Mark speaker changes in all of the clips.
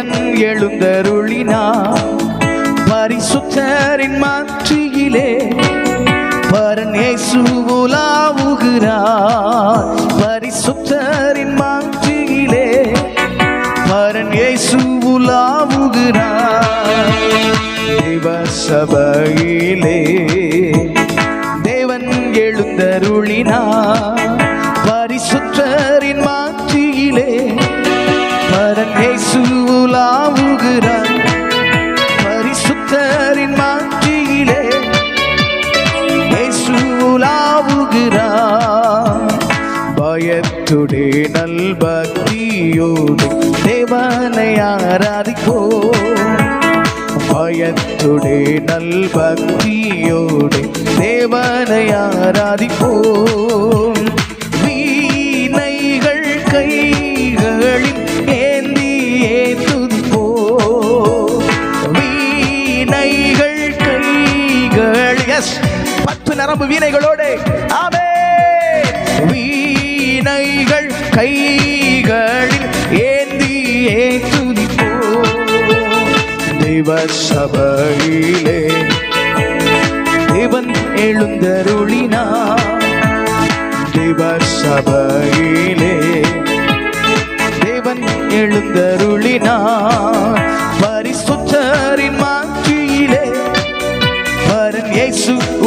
Speaker 1: தேவன் எழுந்தருளினா பரிசுத்தரின் மாற்றியிலே பரன் உலாவுகிறார். பரிசுத்தரின் மாற்றியிலே பரன் உலாவுகிறார். தேவ சபையிலே தேவன் எழுந்தருளினார் பரிசுத்தரின் மாற்றியிலே இயேசு உலாவுகிறார். பரிசுத்தரின் மாற்றியிலே இயேசு உலாவுகிறார். பயத்துடே நல்பக்தியோடு தேவனை ஆராதிப்போம் பயத்துடே நல்பக்தியோடு தேவனை ஆராதிப்போம். எஸ் பத்து நரம்பு வீணைகளோடு. ஆமே. வீணைகள் கைகளில் ஏந்தியே துதிப்போ தெய்வ சபையிலே தேவன் எழுந்தருளினா. தேவ சபையிலே தேவன் எழுந்தருளினா.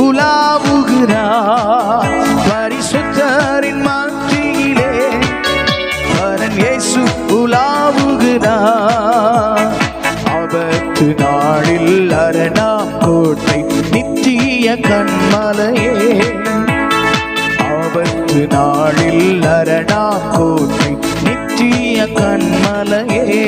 Speaker 1: உலாவுகிறார். பரிசுத்தரின் மாற்றியிலே வரன் இயேசு உலாவுகிறார். ஆபத்து நாளில் அரணா கோட்டை நித்திய கண்மலையே. ஆபத்து நாளில் அரணா கோட்டை நித்திய கண்மலையே.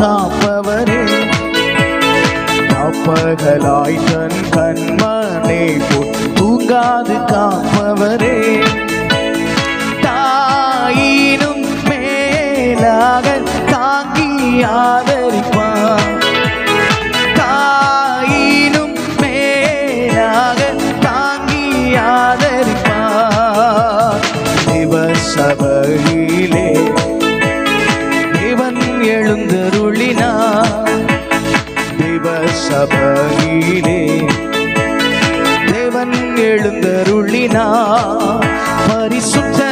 Speaker 1: காப்பவரே. காப்பகலாய் தன் கண்மனே தூங்காது காப்பவரே. தாயினும் மேலாக தாங்கி ஆதரிப்பான் தாயினும் மேலாக தாங்கி ஆதரிப்பார். தேவ எழுந்தருளினா. தேவசபையிலே தேவன் எழுந்தருளினா. பரிசுத்த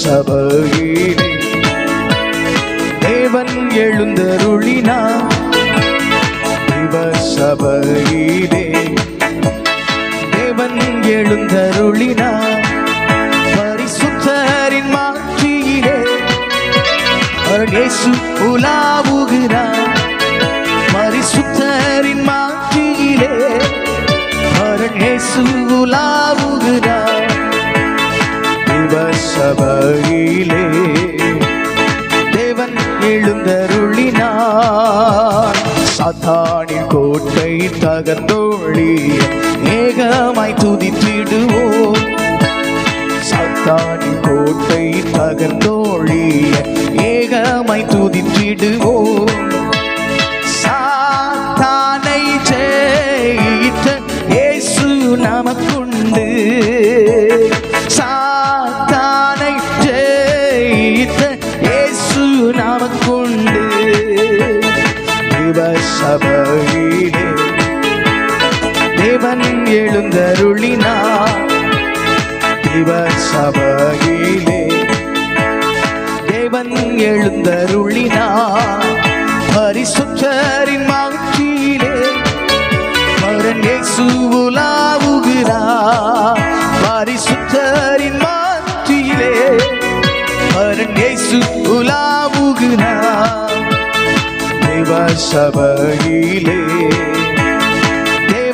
Speaker 1: சபையிலே. தேவன் எழுந்தருளினா தேவ சபையிலே தேவன் எழுந்தருளினா பரிசுத்தரின் மாற்றியிலே அவர் இயேசு உலாவுகிறார். பரிசுத்தரின் மாற்றியிலே அவர் இயேசு உலாவுகிறார். தேவ சபையிலே தேவன் எழுந்தருளினார். சாத்தானின் கோட்டை தகர்த்தோழி ஏகமாய் துதித்திடுவோம். சாத்தானின் கோட்டை தகர்த்தோழி ஏகமாய் துதித்திடுவோம். தேவன் எழுந்தருளினா இவர் சபையிலே தேவன் எழுந்தருளினா பரிசுத்தரின் மாற்றியிலே மரன் இயேசு உலாவுகிறார் பரிசுத்தரின் மாற்றியிலே மரன் இயேசு உலாவுகிறார் தேவ சபையிலே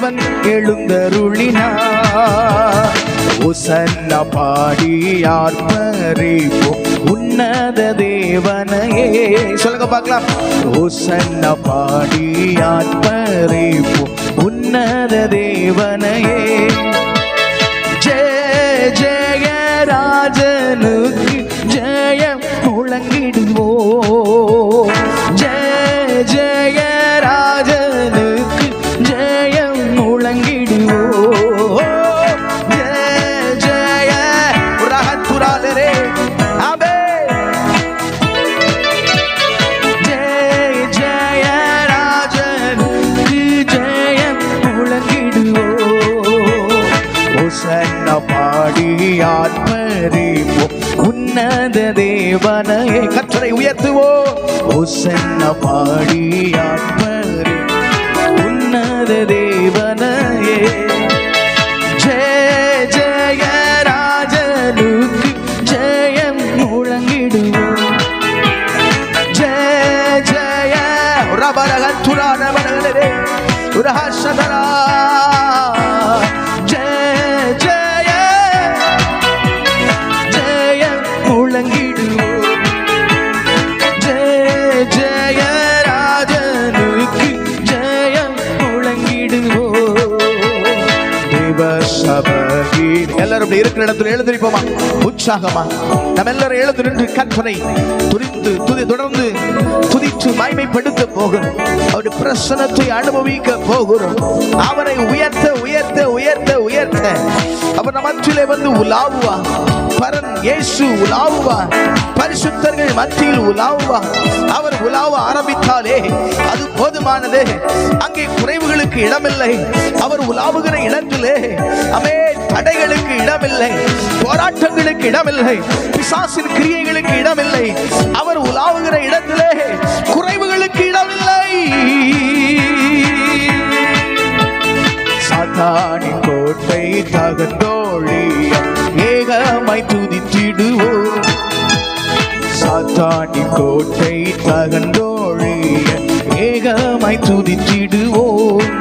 Speaker 1: தேவன் எழுந்தருளினார். உசன்ன பாடி ஆர்ப்பரிப்போம் உன்னத தேவனையே. சொல்லுங்க பார்க்கலாம். உசன்ன பாடி ஆர்ப்பரிப்போம் உன்னத தேவனையே. ஜெய ஜெய ராஜனுக்கு ஜெயம் முழங்கிடுவோம். பாடி ஆத்மரிப்போம் உன்னத தேவனையே. கற்றரை உயர்த்துவோம். ஒசன்ன பாடி ஆத்மரி உன்னத தேவனையே. ஜெய ஜெய ராஜனுக்கு ஜெயம் முழங்கிடுவோம். ஜெய ஜெய. ரபரகத்துரா அப்படி இருக்கிற இடத்துல எழுந்திருப்போமா உற்சாகமா. நம்ம எல்லாரும் எழுந்து நின்று கற்பனை துரித்து துதி தொடர்ந்து துதித்து மாய்மைப்படுத்த போகிறோம். அவருடைய பிரசனத்தை அனுபவிக்க போகிறோம். அவரை உயர்த்த உயர்த்த உயர்த்த உயர்த்த. அவர் நம்ம வந்து உலாவுவா பரன் இயேசு உலாவுவா பரிசுத்தர்கள் மத்தியில் உலாவுவா அவர் உலாவ ஆரம்பித்தாலே அது போதுமானது. அங்கே குறைவுகளுக்கு இடமில்லை. அவர் உலாவுகிற இடத்திலே அமே தடைகளுக்கு இடமில்லை போராட்டங்களுக்கு இடமில்லை பிசாசின் கிரியைகளுக்கு இடமில்லை அவர் உலாவுகிற இடத்திலே குறைவுகளுக்கு இடமில்லை. சாத்தானின் கோட்டை தகத்தோழி ஏகமாய் துதித்திடுவோம். சாத்தானின் கோட்டை தகந்தோழி ஏகமாய் துதித்திடுவோம்.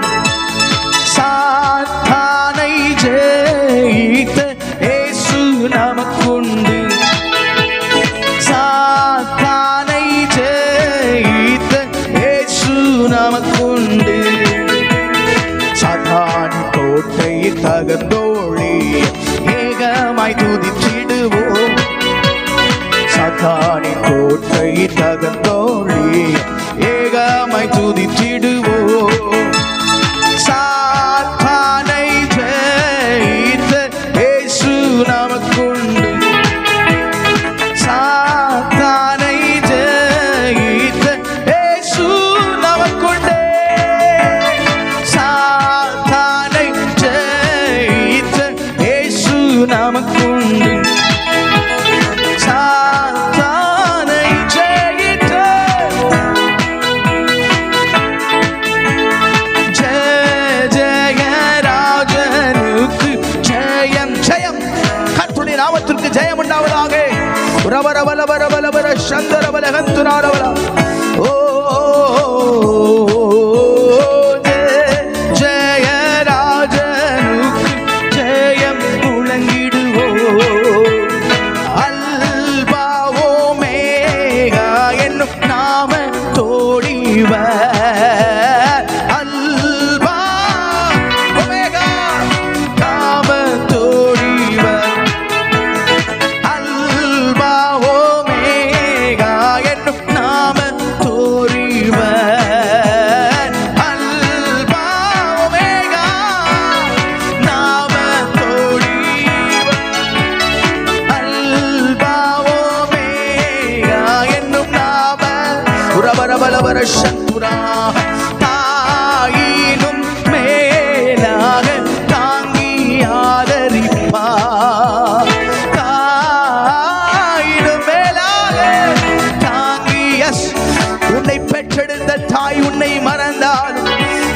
Speaker 1: பெற்றெடுத்த தாய் உன்னை மறந்தால்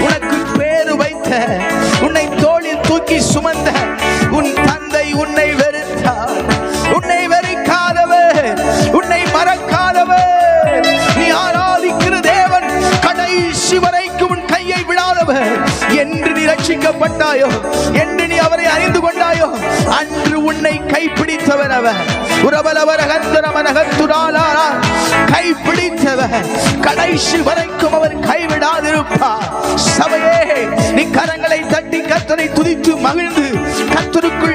Speaker 1: உனக்கு பேரு வைத்த உன்னை தோளில் தூக்கி சுமந்த உன் தந்தை உன்னை வெறுத்தார். உன்னை வெறுக்காதவர் உன்னை மறக்காதவர். நீ ஆராதிக்கிற தேவன் கடைசி வரைக்கும் உன் கையை விடாதவர் என்று நீ ரட்சிக்கப்பட்டாயோ என்று நீ அவரை அறிந்து கொண்டாயோ அன்று உன்னை கைப்பிடித்தவர் அவர். உறவலவர் அகந்தரமன் கை பிடித்தவர் கடைசி வரைக்கும் அவர் கைவிடாதிருப்பார் சபையே நீ கரங்களை தட்டி கத்தனை துதித்து மகிழ்ந்து கத்தருக்குள்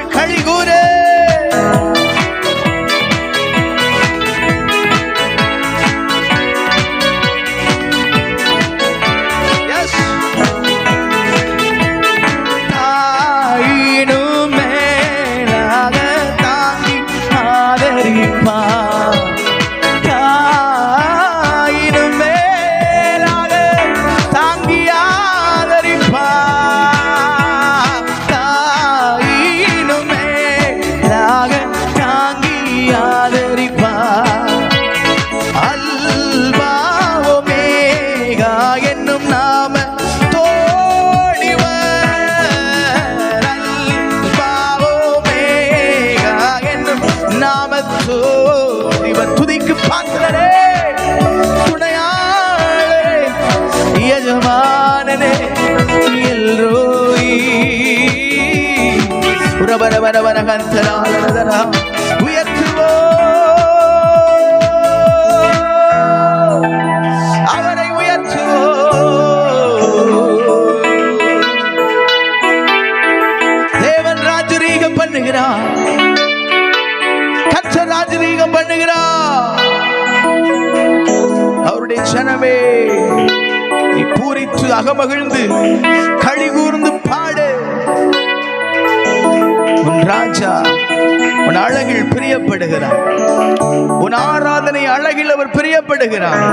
Speaker 1: உரபரபரபரகந்தராலரதரா உயர்த்துவோம் அவரை உயர்த்துவோம் தேவன் ராஜரீகம் பண்ணுகிறார். கர்த்தர் ராஜரீகம் பண்ணுகிறார். அவருடைய ஜனமே நீ பூரித்து அகமகிழ்ந்து களி கூர்ந்து பாடு. உன் ராஜா உன் அழகில் பிரியப்படுகிறார். உன் ஆராதனை அழகில் அவர் பிரியப்படுகிறார்.